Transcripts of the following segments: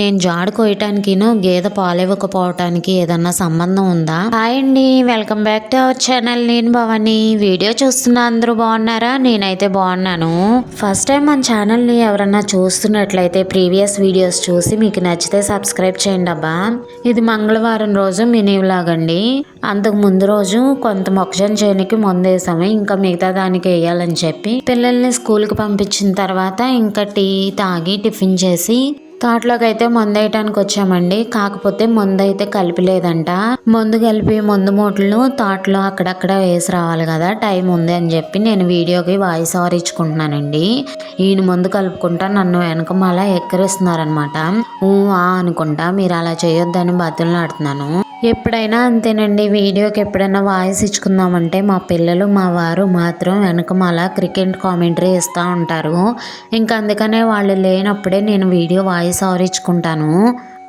నేను జాడు కోయటానికిను గేదె పాలు ఇవ్వకపోవటానికి ఏదన్నా సంబంధం ఉందా? హాయ్ అండి welcome back to our channel. నేను భవాని. వీడియో చూస్తున్న అందరూ బాగున్నారా? నేనైతే బాగున్నాను. ఫస్ట్ టైం మన ఛానల్ని ఎవరన్నా చూస్తున్నట్లయితే ప్రీవియస్ వీడియోస్ చూసి మీకు నచ్చితే సబ్స్క్రైబ్ చేయండి అబ్బా. ఇది మంగళవారం రోజు మినీ వ్లాగ్ అండి అంతకు ముందు రోజు కొంత మొక్కజొన్న చేయడానికి ముందేసాము. ఇంకా మిగతా దానికి వేయాలని చెప్పి పిల్లల్ని స్కూల్కి పంపించిన తర్వాత ఇంకా టీ తాగి టిఫిన్ చేసి తోటలోకి అయితే మందు వేయటానికి వచ్చామండి. కాకపోతే మందు అయితే కలిపిలేదంట. మందు కలిపి మందు మూటలు తోటలో అక్కడక్కడ వేసి రావాలి కదా టైం ఉంది అని చెప్పి నేను వీడియోకి వాయిస్ ఓవర్ ఇచ్చుకుంటున్నానండి. ఈయన మందు కలుపుకుంటా నన్ను వెనక మళ్ళా ఎక్కరిస్తున్నారనమాట ఊ ఆ అనుకుంటా మీరు అలా చేయొద్దని బతులాడుతున్నాను ఎప్పుడైనా అంతేనండి. వీడియోకి ఎప్పుడైనా వాయిస్ ఇచ్చుకుందామంటే మా పిల్లలు మా వారు మాత్రం వెనకమాల క్రికెట్ కామెంటరీ ఇస్తూ ఉంటారు. ఇంకా అందుకనే వాళ్ళు లేనప్పుడే నేను వీడియో వాయిస్ ఆవరించుకుంటాను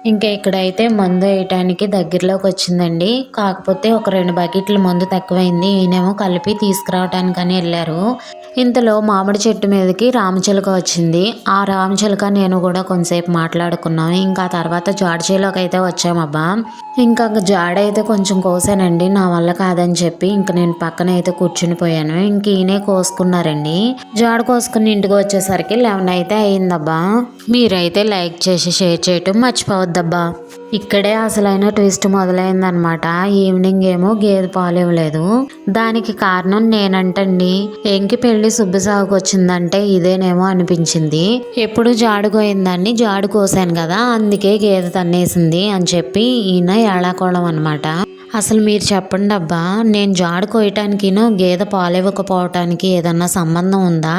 ఇంకా ఇక్కడైతే మందు వేయటానికి దగ్గరలోకి వచ్చిందండి. కాకపోతే ఒక రెండు బకెట్లు మందు తక్కువైంది. ఈయనేమో కలిపి తీసుకురావటానికని వెళ్ళారు. ఇంతలో మామిడి చెట్టు మీదకి రామచిలుక వచ్చింది. ఆ రామచిలుక నేను కూడా కొంతసేపు మాట్లాడుకున్నాం. ఇంకా తర్వాత జాడచేలోకి అయితే వచ్చామబ్బా. ఇంకా జాడ అయితే కొంచెం కోసానండి. నా వల్ల కాదని చెప్పి ఇంక నేను పక్కన అయితే కూర్చుని పోయాను. ఇంక ఈయనే కోసుకున్నారండి. జాడ కోసుకుని ఇంటికి వచ్చేసరికి లెవెన్ అయితే అయిందబ్బా. మీరైతే లైక్ చేసి షేర్ చేయటం మర్చిపోవద్దబ్బా ఇక్కడే అసలైన ట్విస్ట్ మొదలైందనమాట ఈవినింగ్ ఏమో గేదె పాలు ఇవ్వలేదు. దానికి కారణం నేనంటండి. ఎంకి పెళ్ళి సుబ్బసాగుకు వచ్చిందంటే ఇదేనేమో అనిపించింది. ఎప్పుడు జాడు కోయిందాన్ని జాడు కోసాను కదా అందుకే గేదె తన్నేసింది అని చెప్పి ఈయన ఏళాకోళం అనమాట అసలు మీరు చెప్పండి అబ్బా నేను జాడు కోయటానికిను గేదె పాలు ఇవ్వకపోవటానికి ఏదన్నా సంబంధం ఉందా?